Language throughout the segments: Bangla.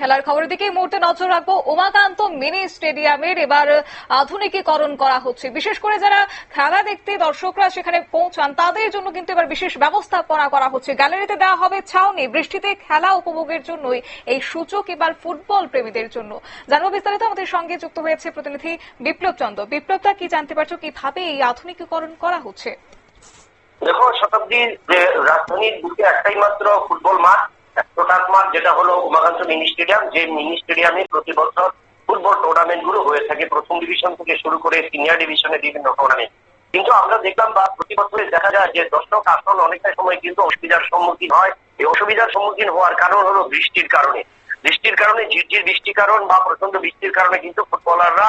খেলার খবরের দিকে মুহূর্তে নজর রাখব উমাকান্ত মিনি স্টেডিয়ামের। এবার আধুনিকীকরণ করা হচ্ছে। বিশেষ করে যারা খেলা দেখতে দর্শকরা সেখানে পৌঁছান, তাদের জন্য কিন্তু এবার বিশেষ ব্যবস্থাপনা করা হচ্ছে। গ্যালারিতে দেওয়া হবে ছাউনি। বৃষ্টিতে খেলা উপভোগের জন্যই এই সূচক এবার ফুটবল প্রেমীদের জন্য। জানব বিস্তারিত। আমাদের সঙ্গে যুক্ত হয়েছে প্রতিনিধি বিপ্লব চন্দ্র বিপ্লবটা কি জানতে পারছ? কীভাবে এই আধুনিকীকরণ করা হচ্ছে? দেখো, শতাব্দীর রাজধানীর বুকে একটাই মাত্র ফুটবল মাঠ যেটা হলো উমাকান্ত মিনি স্টেডিয়াম, যে মিনি স্টেডিয়ামে প্রতি বছর ফুটবল টুর্নামেন্টগুলো হয়ে থাকে। প্রথম ডিভিশন থেকে শুরু করে সিনিয়র ডিভিশনে বিভিন্ন টুর্নামেন্ট কিন্তু আমরা দেখলাম বা প্রতি বছরে দেখা যায় যে দর্শক আসন অনেকটা সময় কিন্তু অসুবিধার সম্মুখীন হয়। এই অসুবিধার সম্মুখীন হওয়ার কারণ হলো বৃষ্টির কারণে। বৃষ্টির কারণে ঝিরঝির বৃষ্টির কারণ বা প্রচণ্ড বৃষ্টির কারণে কিন্তু ফুটবলাররা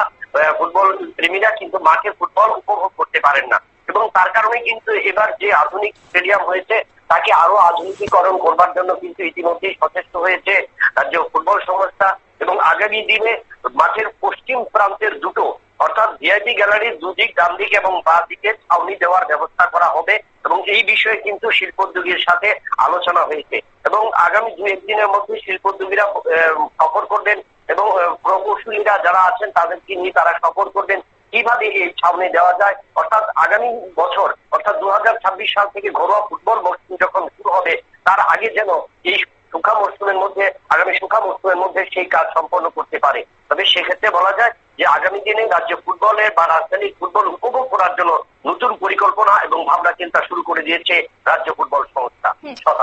ফুটবল প্রেমীরা কিন্তু মাঠে ফুটবল উপভোগ করতে পারেন না। এবং তার কারণে কিন্তু এবার যে আধুনিক স্টেডিয়াম হয়েছে, তাকে আরও আধুনিকীকরণ করবার জন্য কিন্তু ইতিমধ্যেই সচেষ্ট হয়েছে রাজ্য ফুটবল সংস্থা এবং আগামী দিনে মাঠের পশ্চিম প্রান্তের দুটো, অর্থাৎ ভিআইপি গ্যালারির দুদিক ডান দিক এবং বা দিকে ছাউনি দেওয়ার ব্যবস্থা করা হবে এবং এই বিষয়ে কিন্তু শিল্পোদ্যোগীর সাথে আলোচনা হয়েছে। এবং আগামী দু একদিনের মধ্যে শিল্পোদ্যোগীরা সফর করবেন এবং প্রকৌশলীরা যারা আছেন তাদেরকে নিয়ে তারা সফর করবেন। এই ছাউনি দেওয়া যায় অর্থাৎ আগামী বছর অর্থাৎ দু সাল থেকে ঘরোয়া ফুটবল মৌসুম যখন শুরু হবে তার আগে যেন এই সুখা মরশুমের মধ্যে আগামী সুখা মরশুমের মধ্যে সেই কাজ সম্পন্ন করতে পারে। তবে সেক্ষেত্রে বলা যায় যে আগামী দিনে রাজ্য ফুটবলের বা রাজধানীর ফুটবল উপভোগ করার জন্য নতুন পরিকল্পনা এবং ভাবনা চিন্তা শুরু করে দিয়েছে রাজ্য ফুটবল সংস্থা।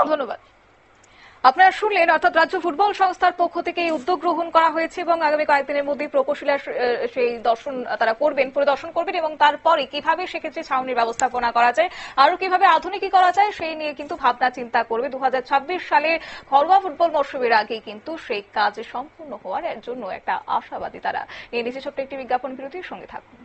ধন্যবাদ। আপনারা শুনলেন, অর্থাৎ রাজ্য ফুটবল সংস্থার পক্ষ থেকে এই উদ্যোগ গ্রহণ করা হয়েছে এবং আগামী কয়েকদিনের মধ্যেই প্রকৌশলীরা সেই দর্শন তারা করবেন, পরিদর্শন করবেন এবং তারপরে কীভাবে সেক্ষেত্রে ছাউনির ব্যবস্থাপনা করা যায় আরও কীভাবে আধুনিকী করা যায়, সেই নিয়ে কিন্তু ভাবনা চিন্তা করবে দু হাজার ছাব্বিশ সালে ঘরোয়া ফুটবল মরশুমের আগে কিন্তু সেই কাজ সম্পূর্ণ হওয়ার জন্য একটা আশাবাদী তারা। এই নিচে ছোট্ট একটি বিজ্ঞাপন বিরতির সঙ্গে থাকুন।